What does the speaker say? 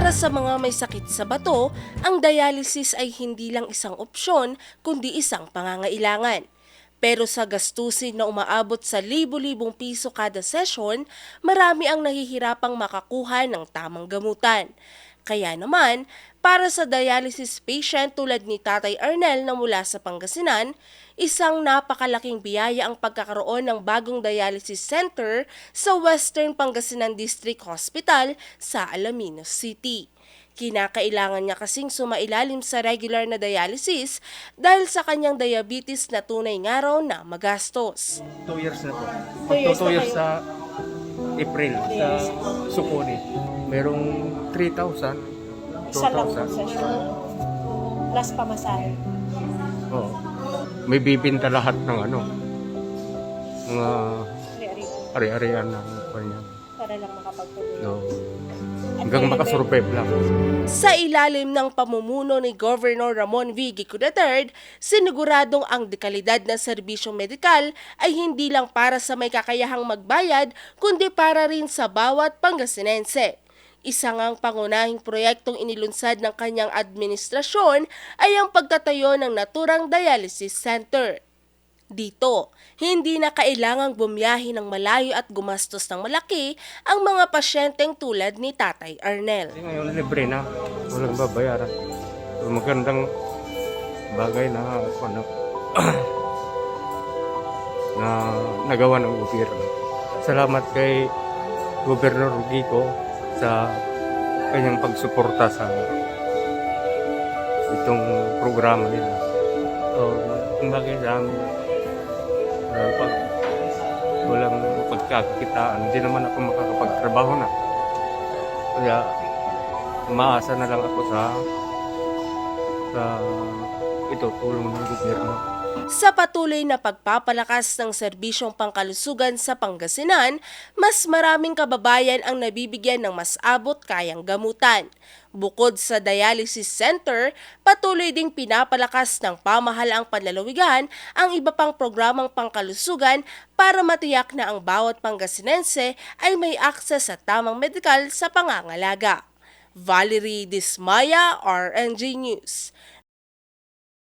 Para sa mga may sakit sa bato, ang dialysis ay hindi lang isang opsyon kundi isang pangangailangan. Pero sa gastusin na umaabot sa libo-libong piso kada session, marami ang nahihirapang makakuha ng tamang gamutan. Kaya naman, para sa dialysis patient tulad ni Tatay Arnel na mula sa Pangasinan, isang napakalaking biyaya ang pagkakaroon ng bagong dialysis center sa Western Pangasinan District Hospital sa Alaminos City. Kinakailangan niya kasing sumailalim sa regular na dialysis dahil sa kanyang diabetes na tunay nga raw na magastos. Two years na po. Two years Magto two na years kayo. Sa April, sa Sukuni. Merong 3,000. Isa lang 2,000. session. Plus pamasahe. Oo. May bibinta lahat ng ano, mga Ari-ari. ari-arian ng kanya. Para lang makapagtuloy. No. Hanggang makasurvive lang. Sa ilalim ng pamumuno ni Governor Ramon V. Gico III, siniguradong ang dekalidad ng serbisyong medikal ay hindi lang para sa may kakayahang magbayad, kundi para rin sa bawat Pangasinense. Isa ngang pangunahing proyektong inilunsad ng kanyang administrasyon ay ang pagtatayo ng naturang dialysis center. Dito, hindi na kailangang bumiyahi ng malayo at gumastos ng malaki ang mga pasyenteng tulad ni Tatay Arnel. Ngayon libre na. Walang babayaran. Magandang bagay na ano, na nagawa ng gobyerno. Salamat kay Gobernador Gico sa kanyang pagsuporta sa itong programa nila. So, kung bagay sa amin, uh, pag walang pagkakitaan, hindi naman ako makakapagtrabaho na. Kaya umaasa na lang ako sa sa ito tulong ng gobyerno. Sa patuloy na pagpapalakas ng serbisyong pangkalusugan sa Pangasinan, mas maraming kababayan ang nabibigyan ng mas abot kayang gamutan. Bukod sa dialysis center, patuloy ding pinapalakas ng pamahalaang panlalawigan ang iba pang programang pangkalusugan para matiyak na ang bawat Pangasinense ay may akses sa tamang medikal sa pangangalaga. Valerie Dismaya, RNG News.